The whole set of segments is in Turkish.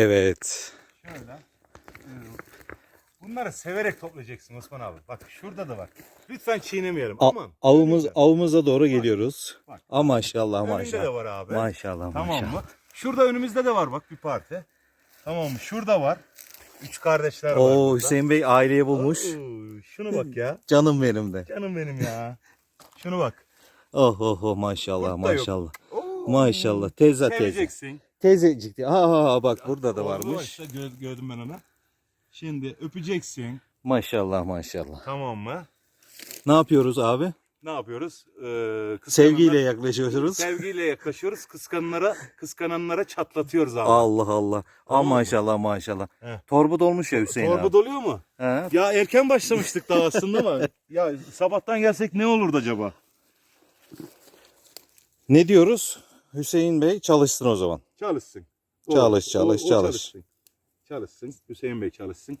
Evet. Şöyle. Bunları severek toplayacaksın Osman abi. Bak şurada da var. Lütfen çiğnemeyelim. A- Aman. avımız avımıza doğru geliyoruz. Bak. Aa maşallah Önünde de maşallah. var abi. Maşallah Tamam maşallah. mı? Şurada önümüzde de var bak bir parti. Tamam mı? Şurada var. Üç kardeşler var. Oo burada. Hüseyin Bey aileyi bulmuş. Oo, şunu bak ya. Canım benim de. Canım benim ya. Şunu bak. Oh oh oh maşallah Kurt da yok. maşallah. Oo. Maşallah. Teyze teyze. Seveceksin. Teyzecik diye. Ha bak burada da varmış. işte, gö- gördüm ben onu. Şimdi öpeceksin. Maşallah maşallah. Tamam mı? Ne yapıyoruz abi? Ne yapıyoruz? Ee, kıskananlar- Sevgiyle yaklaşıyoruz. Sevgiyle yaklaşıyoruz. Kıskananlara, kıskananlara çatlatıyoruz abi. Allah Allah. Aa Tamam mı? maşallah maşallah. He. Torba dolmuş ya Hüseyin Torba abi. doluyor mu? He. Ya erken başlamıştık daha aslında ama ya sabahtan gelsek ne olurdu acaba? Ne diyoruz? Hüseyin Bey çalışsın o zaman. Çalışsın. Çalış, çalış, çalış. Çalışsın. Çalışsın. Hüseyin Bey çalışsın.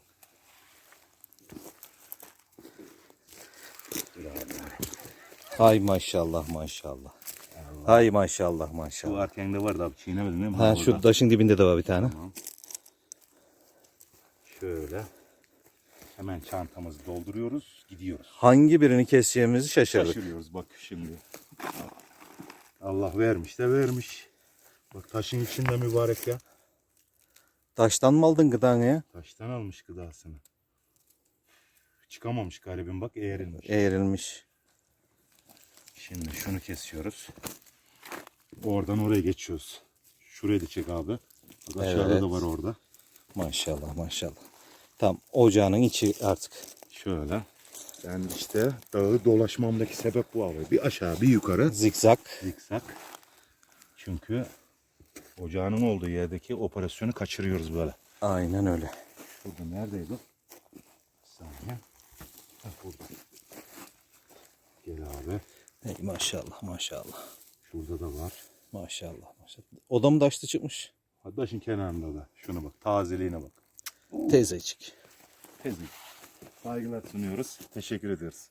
Hay maşallah maşallah. Hay maşallah Şu maşallah. arkanda vardı abi çiğnemedin değil mi? Ha şu taşın dibinde de var bir tane. Tamam. Şöyle. Hemen çantamızı dolduruyoruz. Gidiyoruz. Hangi birini keseceğimizi şaşırdık. Şaşırıyoruz bak şimdi. Allah vermiş de vermiş. Bak taşın içinde mübarek ya. Taştan mı aldın gıdanı ya? Taştan almış gıdasını. Çıkamamış garibim bak eğrilmiş. Eğrilmiş. Şimdi şunu kesiyoruz. Oradan oraya geçiyoruz. Şuraya da çek abi. Bak aşağıda Evet. da var orada. Maşallah maşallah. Tam ocağının içi artık. Şöyle. Ben işte dağı dolaşmamdaki sebep bu abi. Bir aşağı bir yukarı Zikzak. zikzak. Çünkü ocağının olduğu yerdeki operasyonu kaçırıyoruz böyle. Aynen öyle. Şurada neredeydi? Bir saniye. Heh, burada. Gel abi. Ey maşallah maşallah. Şurada da var. Maşallah maşallah. Odam taşlı çıkmış. Taşın kenarında da. Şuna bak. Tazeliğine bak. Teyzecik. Tezgah. Saygılar sunuyoruz. Teşekkür ederiz.